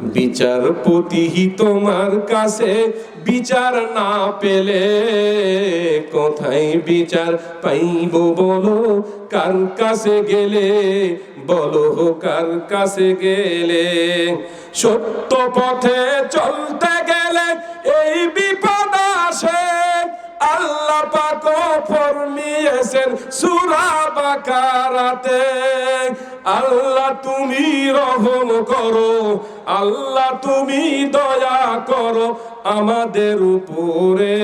বিচারপতি তোমার কাছে বিচার না পেলে কোথায় বিচার পাইব বলো? কার কাছে গেলে? বলো কার কাছে গেলে? সত্য পথে চলতে গেলে এই বিপদ আসে। আল্লাহ পাক ফরমিয়েছেন সুরা বাকারাতে আল্লাহ তুমি রহম করো আল্লাহ তুমি দয়া করো আমাদের উপরে।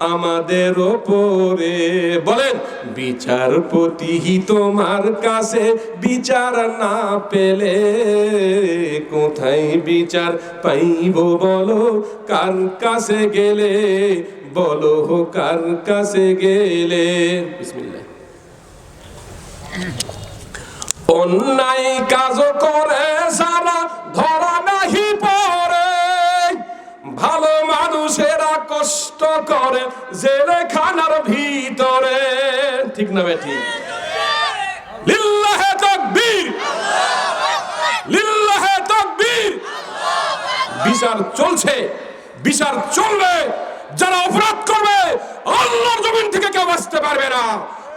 আমাদের ওপরে। বলেন, বিচারপতি তোমার কাছে বিচার না পেলে কোথায় বিচার পাইব বলো? কার কাছে গেলে? বলো কার কাছে গেলে? অন্যায় কাজ করে সারা ধরা করে জেলখানার ভিতরে। ঠিক না বেটি? লিল্লাহে তাকবীর। লিল্লাহে তাকবীর। বিচার চলছে, বিচার চলবে। যারা অপরাধ করবে, আল্লাহর জমিন থেকে কেউ বাঁচতে পারবে না।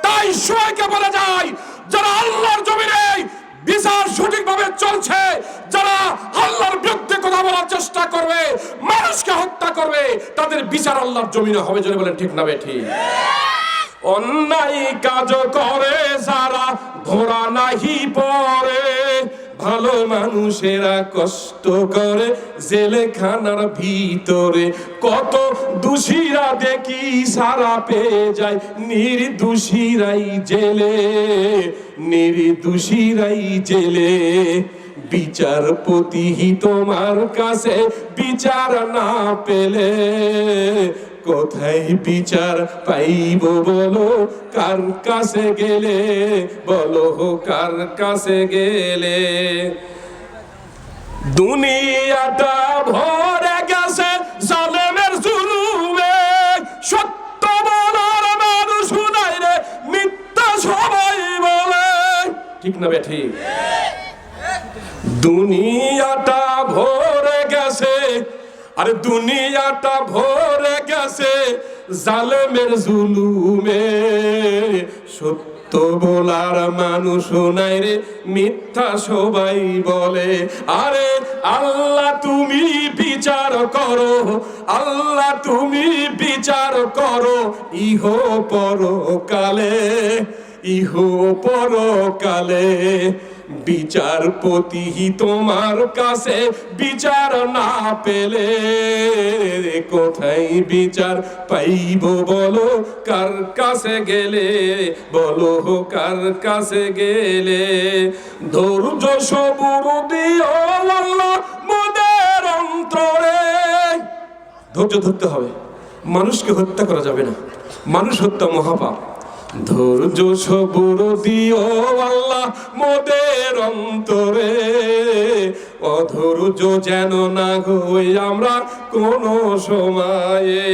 তাই সবাইকে বলে যায়, যারা আল্লাহর জমিনে বিচার সঠিকভাবে চলছে, যারা আল্লাহর বিরুদ্ধে চেষ্টা করবে, মানুষকে হত্যা করবে, তাদের বিচার আল্লাহর জমিনে হবে যদি বলেন ঠিক না বেঠি অন্যায় কাজ করে যারা ধরা নাহি পড়ে, ভালো মানুষেরা কষ্ট করে, জেলখানার ভিতরে। কত দোষীরা দেখি সারা পেয়ে যায়, নির্দোষীরাই জেলে নির্দোষীরাই জেলে। বিচারপতি তোমার কাছে বিচার না পেলে কোথায় বিচার পাইব বলো? কার কাছে গেলে? বলো কার কাছে গেলে? দুনিয়াটা ভরে গেছে জালেমের জুলুমে। সত্য বলার মানুষ নাই রে, মিথ্যা সবাই বলে। ঠিক না বে, ঠিক? দুনিয়াটা ভরে গেছে। আরে দুনিয়াটা ভরে গেছে জালেমের জুলুমে। সত্য বলার মানুষ নাই রে, মিথ্যা সবাই বলে। আরে আল্লাহ তুমি বিচার করো, আল্লাহ তুমি বিচার করো ইহ পরকালে ইহ পরকালে। বিচারপতি তোমার কাছে বিচার না পেলে কোথায় বিচার পাইব বলো? কার কাছে গেলে? বলো কার কাছে গেলে? ধৈর্য সবুর দিও মোদের অন্তরে। ধৈর্য ধরতে হবে। মানুষকে হত্যা করা যাবে না। মানুষ হত্যা মহাপাপ। ধৈর্য সবুর দিও আল্লাহ মোদের অন্তরে। অধৈর্য যেন না হই আমরা কোন সময়ে।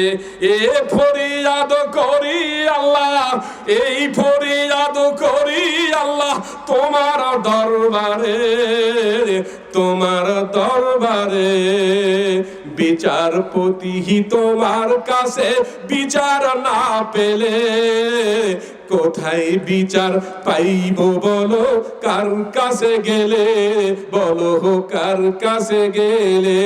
এ ফরিয়াদ করি আল্লাহ, এই ফরিয়াদ করি আল্লাহ তোমার দরবারে তোমার দরবারে। বিচারপতি তোমার কাছে বিচার না পেলে কোথায় বিচার পাইব বলো? কার কাছে গেলে? বলো কার কাছে গেলে?